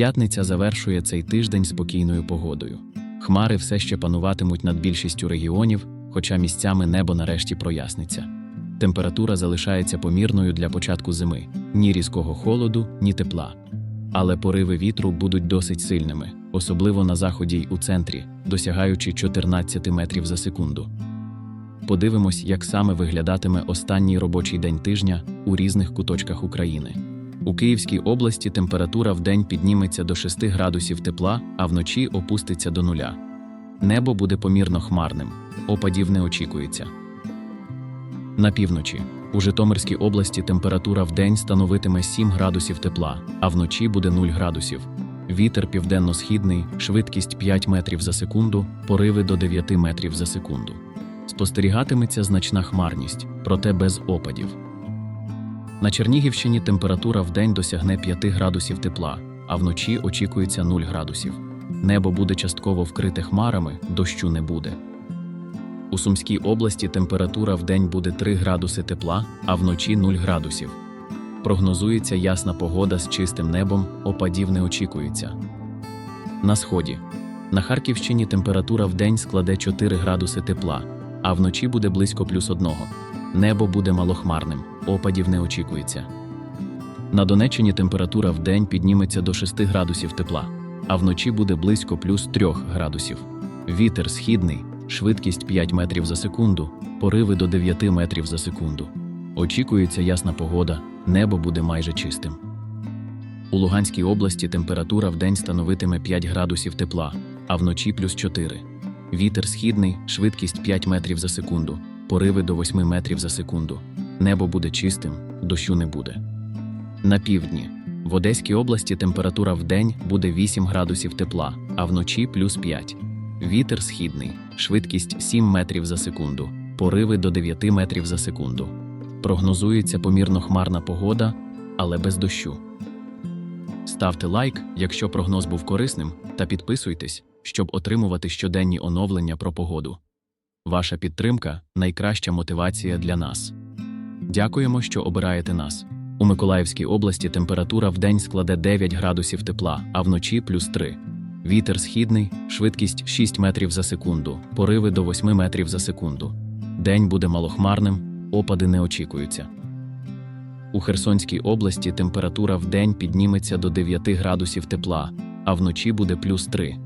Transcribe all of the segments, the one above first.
П'ятниця завершує цей тиждень спокійною погодою. Хмари все ще пануватимуть над більшістю регіонів, хоча місцями небо нарешті проясниться. Температура залишається помірною для початку зими ні різкого холоду, ні тепла. Але пориви вітру будуть досить сильними, особливо на заході й у центрі, досягаючи 14 метрів за секунду. Подивимось, як саме виглядатиме останній робочий день тижня у різних куточках України. У Київській області температура вдень підніметься до 6 градусів тепла, а вночі опуститься до нуля. Небо буде помірно хмарним, опадів не очікується. На півночі у Житомирській області температура вдень становитиме 7 градусів тепла, а вночі буде 0 градусів. Вітер південно-східний, швидкість 5 метрів за секунду, пориви до 9 метрів за секунду. Спостерігатиметься значна хмарність, проте без опадів. На Чернігівщині температура вдень досягне 5 градусів тепла, а вночі очікується 0 градусів. Небо буде частково вкрите хмарами, дощу не буде. У Сумській області температура вдень буде 3 градуси тепла, а вночі 0 градусів. Прогнозується ясна погода з чистим небом, опадів не очікується. На сході. На Харківщині температура вдень складе 4 градуси тепла, а вночі буде близько плюс одного. Небо буде малохмарним, опадів не очікується. На Донеччині температура вдень підніметься до 6 градусів тепла, а вночі буде близько плюс 3 градусів. Вітер східний, швидкість 5 метрів за секунду, пориви до 9 метрів за секунду. Очікується ясна погода, небо буде майже чистим. У Луганській області температура вдень становитиме 5 градусів тепла, а вночі плюс 4. Вітер східний, швидкість 5 метрів за секунду, пориви до 8 метрів за секунду. Небо буде чистим, дощу не буде. На півдні. В Одеській області температура вдень буде 8 градусів тепла, а вночі плюс 5. Вітер східний, швидкість 7 метрів за секунду, пориви до 9 метрів за секунду. Прогнозується помірно хмарна погода, але без дощу. Ставте лайк, якщо прогноз був корисним, та підписуйтесь, щоб отримувати щоденні оновлення про погоду. Ваша підтримка найкраща мотивація для нас. Дякуємо, що обираєте нас. У Миколаївській області температура вдень складе 9 градусів тепла, а вночі плюс 3. Вітер східний, швидкість 6 метрів за секунду, пориви до 8 метрів за секунду. День буде малохмарним, опади не очікуються. У Херсонській області температура вдень підніметься до 9 градусів тепла, а вночі буде плюс 3.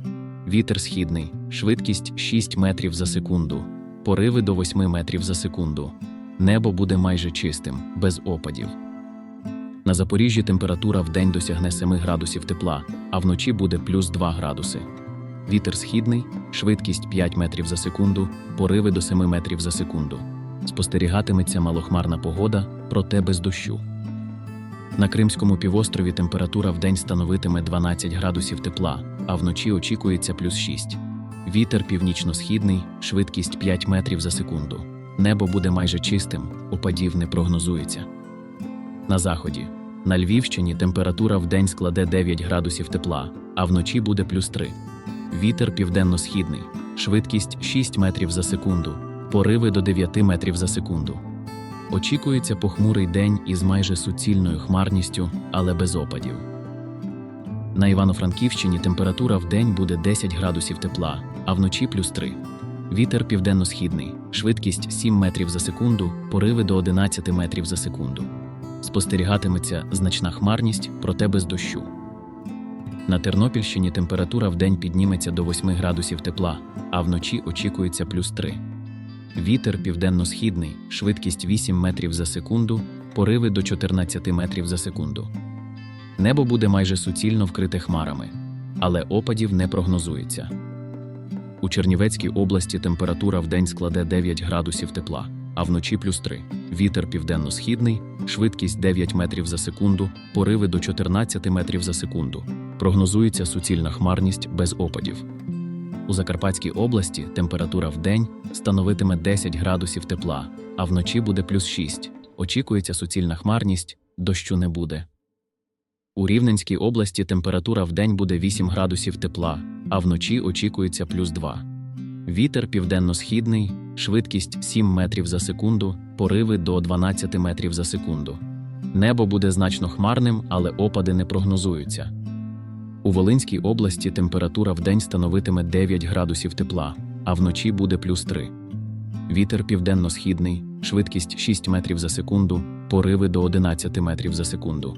Вітер східний, швидкість 6 метрів за секунду, пориви до 8 метрів за секунду. Небо буде майже чистим, без опадів. На Запоріжжі температура вдень досягне 7 градусів тепла, а вночі буде плюс 2 градуси. Вітер східний, швидкість 5 метрів за секунду, пориви до 7 метрів за секунду. Спостерігатиметься малохмарна погода, проте без дощу. На Кримському півострові температура вдень становитиме 12 градусів тепла, а вночі очікується плюс 6. Вітер північно-східний, швидкість 5 метрів за секунду. Небо буде майже чистим, опадів не прогнозується. На заході. На Львівщині температура вдень складе 9 градусів тепла, а вночі буде плюс 3. Вітер південно-східний, швидкість 6 метрів за секунду, пориви до 9 метрів за секунду. Очікується похмурий день із майже суцільною хмарністю, але без опадів. На Івано-Франківщині температура вдень буде 10 градусів тепла, а вночі плюс 3. Вітер південно-східний, швидкість 7 метрів за секунду, пориви до 11 метрів за секунду. Спостерігатиметься значна хмарність, проте без дощу. На Тернопільщині температура вдень підніметься до 8 градусів тепла, а вночі очікується плюс 3. Вітер південно-східний, швидкість 8 метрів за секунду, пориви до 14 метрів за секунду. Небо буде майже суцільно вкрите хмарами, але опадів не прогнозується. У Чернівецькій області температура вдень складе 9 градусів тепла, а вночі плюс 3. Вітер південно-східний, швидкість 9 метрів за секунду, пориви до 14 метрів за секунду. Прогнозується суцільна хмарність без опадів. У Закарпатській області температура вдень становитиме 10 градусів тепла, а вночі буде плюс 6. Очікується суцільна хмарність, дощу не буде. У Рівненській області температура вдень буде 8 градусів тепла, а вночі очікується плюс 2. Вітер південно-східний, швидкість 7 метрів за секунду, пориви до 12 метрів за секунду. Небо буде значно хмарним, але опади не прогнозуються. У Волинській області температура вдень становитиме 9 градусів тепла, а вночі буде плюс 3. Вітер південно-східний, швидкість 6 метрів за секунду, пориви до 11 метрів за секунду.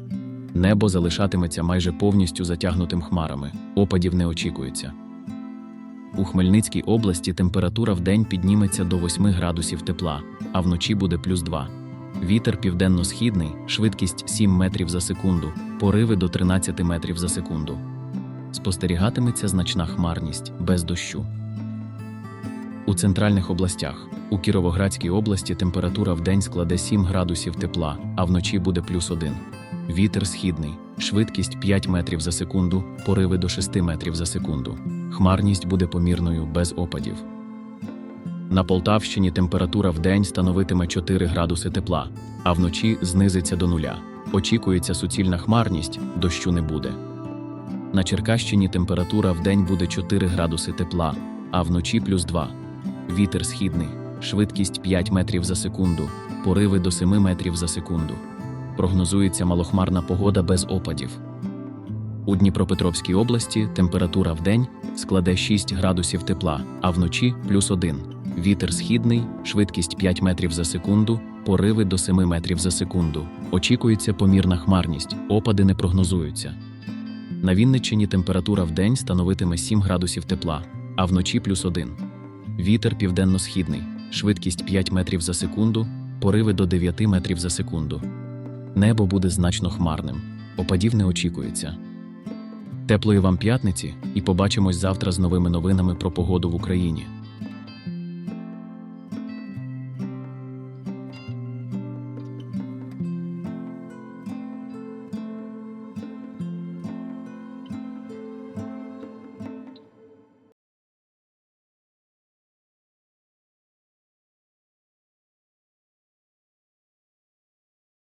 Небо залишатиметься майже повністю затягнутим хмарами, опадів не очікується. У Хмельницькій області температура вдень підніметься до 8 градусів тепла, а вночі буде плюс 2. Вітер південно-східний, швидкість 7 метрів за секунду, пориви до 13 метрів за секунду. Спостерігатиметься значна хмарність без дощу. У центральних областях у Кіровоградській області температура вдень складе 7 градусів тепла, а вночі буде плюс 1. Вітер східний, швидкість 5 метрів за секунду, пориви до 6 метрів за секунду. Хмарність буде помірною без опадів. На Полтавщині температура вдень становитиме 4 градуси тепла, а вночі знизиться до нуля. Очікується суцільна хмарність, дощу не буде. На Черкащині температура вдень буде 4 градуси тепла, а вночі плюс 2. Вітер східний, швидкість 5 метрів за секунду, пориви до 7 метрів за секунду. Прогнозується малохмарна погода без опадів. У Дніпропетровській області температура вдень складе 6 градусів тепла, а вночі плюс 1. Вітер східний, швидкість 5 метрів за секунду, пориви до 7 метрів за секунду. Очікується помірна хмарність, опади не прогнозуються. На Вінниччині температура в день становитиме 7 градусів тепла, а вночі плюс 1. Вітер південно-східний, швидкість 5 метрів за секунду, пориви до 9 метрів за секунду. Небо буде значно хмарним, опадів не очікується. Теплої вам п'ятниці і побачимось завтра з новими новинами про погоду в Україні.